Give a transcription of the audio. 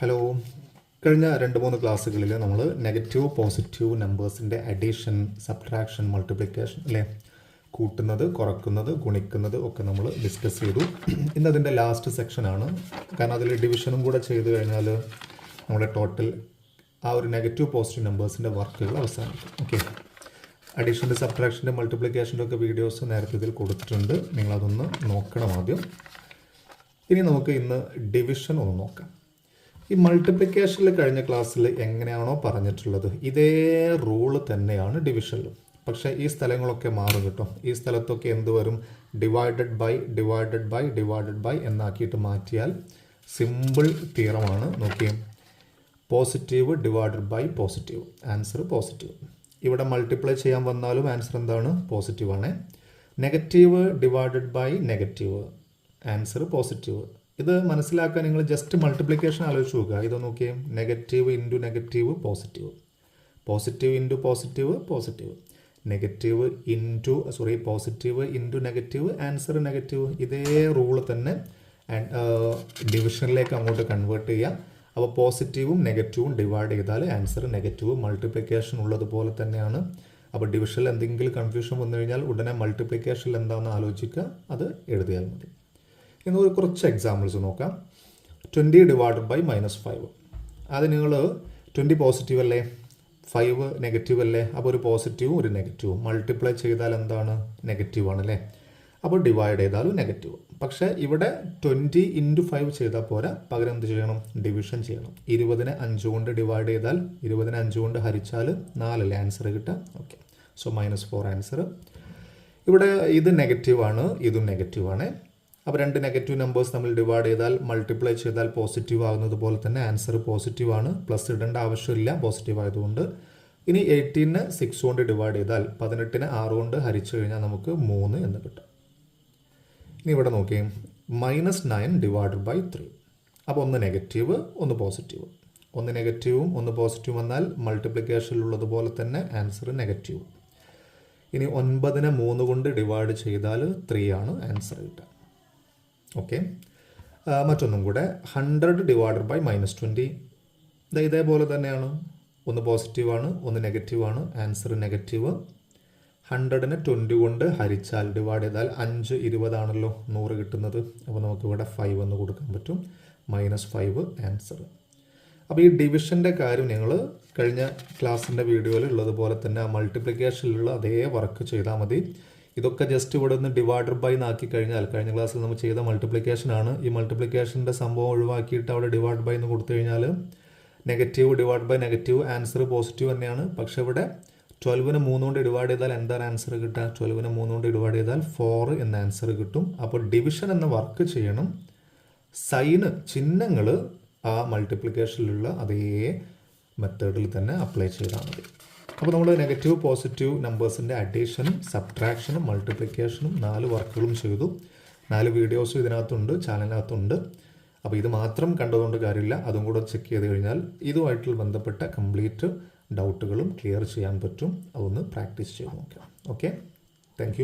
Hello കഴിഞ്ഞ രണ്ട് മൂന്ന് ക്ലാസ്സുകളിൽ നമ്മൾ നെഗറ്റീവ് പോസിറ്റീവ് നമ്പേഴ്സിന്റെ അഡീഷൻ സബ്ട്രാക്ഷൻ മൾട്ടിപ്ലിക്കേഷൻ അല്ലേ? കൂട്ടുന്നത് കുറക്കുന്നത് ഗുണിക്കുന്നത് ഒക്കെ നമ്മൾ ഡിസ്കസ് ചെയ്തു. ഇന്നതിന്റെ ലാസ്റ്റ് സെക്ഷനാണ് കാരണം അതിൽ ഡിവിഷനും കൂടെ ചെയ്ത് കഴിഞ്ഞാൽ നമ്മുടെ ടോട്ടൽ ആ ഒരു നെഗറ്റീവ് പോസിറ്റീവ് നമ്പേഴ്സിന്റെ വർക്കുകൾ അവസാനിക്കും. ഓക്കെ അഡീഷന്റെ സബ്ട്രാക്ഷന്റെ മൾട്ടിപ്ലിക്കേഷന്റെ ഒക്കെ വീഡിയോസ് നേരത്തെ ഇതിൽ കൊടുത്തിട്ടുണ്ട്. നിങ്ങളതൊന്ന് നോക്കണം ആദ്യം. ഇനി നമുക്ക് ഇന്ന് ഡിവിഷൻ ഒന്ന് നോക്കാം. ഈ മൾട്ടിപ്ലിക്കേഷനിൽ കഴിഞ്ഞ ക്ലാസ്സിൽ എങ്ങനെയാണോ പറഞ്ഞിട്ടുള്ളത് ഇതേ റൂൾ തന്നെയാണ് ഡിവിഷനിലും പക്ഷേ ഈ സ്ഥലങ്ങളൊക്കെ മാറും കേട്ടോ. ഈ സ്ഥലത്തൊക്കെ എന്ത് വരും? Divided by divided by divided by എന്നാക്കിയിട്ട് മാറ്റിയാൽ സിമ്പിൾ തീറമാണ് നോക്കി positive divided by positive answer positive ഇവിടെ മൾട്ടിപ്ലൈ ചെയ്യാൻ വന്നാലും ആൻസർ എന്താണ്? പോസിറ്റീവ് ആണ്. Negative divided by negative answer positive ഇത് മനസ്സിലാക്കാൻ നിങ്ങൾ ജസ്റ്റ് മൾട്ടിപ്ലിക്കേഷൻ ആലോചിച്ച് നോക്കുക. ഇത് നോക്കിയേ. Negative into negative positive positive into positive positive negative into sorry positive into negative answer negative ഇതേ റൂൾ തന്നെ ഡിവിഷനിലേക്ക് അങ്ങോട്ട് കൺവേർട്ട് ചെയ്യാം അപ്പോൾ പോസിറ്റീവും നെഗറ്റീവും ഡിവൈഡ് ചെയ്താൽ ആൻസർ നെഗറ്റീവ് മൾട്ടിപ്ലിക്കേഷൻ ഉള്ളതുപോലെ തന്നെയാണ്. അപ്പോൾ ഡിവിഷനിൽ എന്തെങ്കിലും കൺഫ്യൂഷൻ വന്നു കഴിഞ്ഞാൽ ഉടനെ മൾട്ടിപ്ലിക്കേഷനിൽ എന്താണെന്ന് ആലോചിക്കുക. അത് എഴുതിയാൽ മതി. ഒരു കുറച്ച് എക്സാമ്പിൾസ് നോക്കാം. Twenty divided by minus five അത് നിങ്ങൾ ട്വന്റി പോസിറ്റീവ് അല്ലേ? ഫൈവ് നെഗറ്റീവ് അല്ലേ? അപ്പോൾ ഒരു പോസിറ്റീവും ഒരു നെഗറ്റീവും മൾട്ടിപ്ലൈ ചെയ്താൽ എന്താണ്? നെഗറ്റീവ് ആണ് അല്ലേ? അപ്പോൾ ഡിവൈഡ് ചെയ്താലും നെഗറ്റീവ് പക്ഷേ ഇവിടെ ട്വന്റി ഇന്റു ഫൈവ് ചെയ്താൽ പോരാ. പകരം എന്ത് ചെയ്യണം? ഡിവിഷൻ ചെയ്യണം. ഇരുപതിനെ അഞ്ച് കൊണ്ട് ഡിവൈഡ് ചെയ്താൽ ഇരുപതിനെ അഞ്ച് കൊണ്ട് ഹരിച്ചാൽ നാലല്ലേ ആൻസർ കിട്ടുക. Okay so minus four answer ഇവിടെ ഇത് നെഗറ്റീവാണ് ഇതും നെഗറ്റീവാണ് അപ്പോൾ രണ്ട് നെഗറ്റീവ് നമ്പേഴ്സ് നമ്മൾ ഡിവൈഡ് ചെയ്താൽ മൾട്ടിപ്ലൈ ചെയ്താൽ പോസിറ്റീവ് ആകുന്നത് പോലെ തന്നെ ആൻസർ പോസിറ്റീവ് ആണ്. പ്ലസ് ഇടേണ്ട ആവശ്യമില്ല പോസിറ്റീവ് ആയതുകൊണ്ട്. ഇനി എയ്റ്റീന് സിക്സ് കൊണ്ട് ഡിവൈഡ് ചെയ്താൽ പതിനെട്ടിന് ആറ് കൊണ്ട് ഹരിച്ചു കഴിഞ്ഞാൽ നമുക്ക് മൂന്ന് എന്ന് കിട്ടും. ഇനി ഇവിടെ നോക്കിയേ minus nine divided by three അപ്പോൾ ഒന്ന് നെഗറ്റീവ് ഒന്ന് പോസിറ്റീവ് ഒന്ന് നെഗറ്റീവും ഒന്ന് പോസിറ്റീവ് വന്നാൽ മൾട്ടിപ്ലിക്കേഷനിലുള്ളതുപോലെ തന്നെ ആൻസർ നെഗറ്റീവ് ഇനി ഒൻപതിനെ മൂന്ന് കൊണ്ട് ഡിവൈഡ് ചെയ്താൽ ത്രീ ആണ് ആൻസർ കിട്ടുക. ഓക്കെ മറ്റൊന്നും കൂടെ hundred divided by minus twenty ഇതേപോലെ തന്നെയാണ്. ഒന്ന് പോസിറ്റീവാണ് ഒന്ന് നെഗറ്റീവാണ് ആൻസർ നെഗറ്റീവ് ഹൺഡ്രഡിനെ ട്വന്റി കൊണ്ട് ഹരിച്ചാൽ ഡിവൈഡ് ചെയ്താൽ അഞ്ച് ഇരുപതാണല്ലോ നൂറ് കിട്ടുന്നത്. അപ്പോൾ നമുക്ക് ഇവിടെ ഫൈവ് എന്ന് കൊടുക്കാൻ പറ്റും. മൈനസ് ഫൈവ് ആൻസർ അപ്പോൾ ഈ ഡിവിഷന്റെ കാര്യം ഞങ്ങൾ കഴിഞ്ഞ ക്ലാസ്സിന്റെ വീഡിയോയിൽ ഉള്ളതുപോലെ തന്നെ മൾട്ടിപ്ലിക്കേഷനിലുള്ള അതേ വർക്ക് ചെയ്താൽ മതി. ഇതൊക്കെ ജസ്റ്റ് ഇവിടെ നിന്ന് ഡിവൈഡർ ബൈ നാക്കി കഴിഞ്ഞാൽ കഴിഞ്ഞ ക്ലാസ്സിൽ നമ്മൾ ചെയ്ത മൾട്ടിപ്ലിക്കേഷൻ ആണ്. ഈ മൾട്ടിപ്ലിക്കേഷന്റെ സംഭവം ഒഴിവാക്കിയിട്ട് അവിടെ ഡിവൈഡ് ബൈ എന്ന് കൊടുത്തു കഴിഞ്ഞാൽ negative divide by negative answer positive തന്നെയാണ്. പക്ഷേ ഇവിടെ ട്വൽവിന് മൂന്ന് കൊണ്ട് ഡിവൈഡ് ചെയ്താൽ എന്താണ് ആൻസർ കിട്ടുക? ട്വൽവിന് മൂന്ന് കൊണ്ട് ഡിവൈഡ് ചെയ്താൽ ഫോർ എന്ന ആൻസർ കിട്ടും. അപ്പോൾ ഡിവിഷൻ എന്ന വർക്ക് ചെയ്യണം. സൈന് ചിഹ്നങ്ങൾ ആ മൾട്ടിപ്ലിക്കേഷനിലുള്ള അതേ മെത്തേഡിൽ തന്നെ അപ്ലൈ ചെയ്താൽ മതി. അപ്പോൾ നമ്മൾ നെഗറ്റീവ് പോസിറ്റീവ് നമ്പേഴ്സിന്റെ അഡീഷനും സബ്ട്രാക്ഷനും മൾട്ടിപ്ലിക്കേഷനും നാല് വർക്കുകളും ചെയ്തു. നാല് വീഡിയോസും ഇതിനകത്തുണ്ട് ചാനലിനകത്തുണ്ട് അപ്പോൾ ഇത് മാത്രം കണ്ടതുകൊണ്ട് കാര്യമില്ല. അതും കൂടെ ചെക്ക് ചെയ്ത് കഴിഞ്ഞാൽ ഇതുമായിട്ടുള്ള ബന്ധപ്പെട്ട കംപ്ലീറ്റ് ഡൗട്ടുകളും ക്ലിയർ ചെയ്യാൻ പറ്റും. അതൊന്ന് പ്രാക്ടീസ് ചെയ്ത് നോക്കാം. Okay thank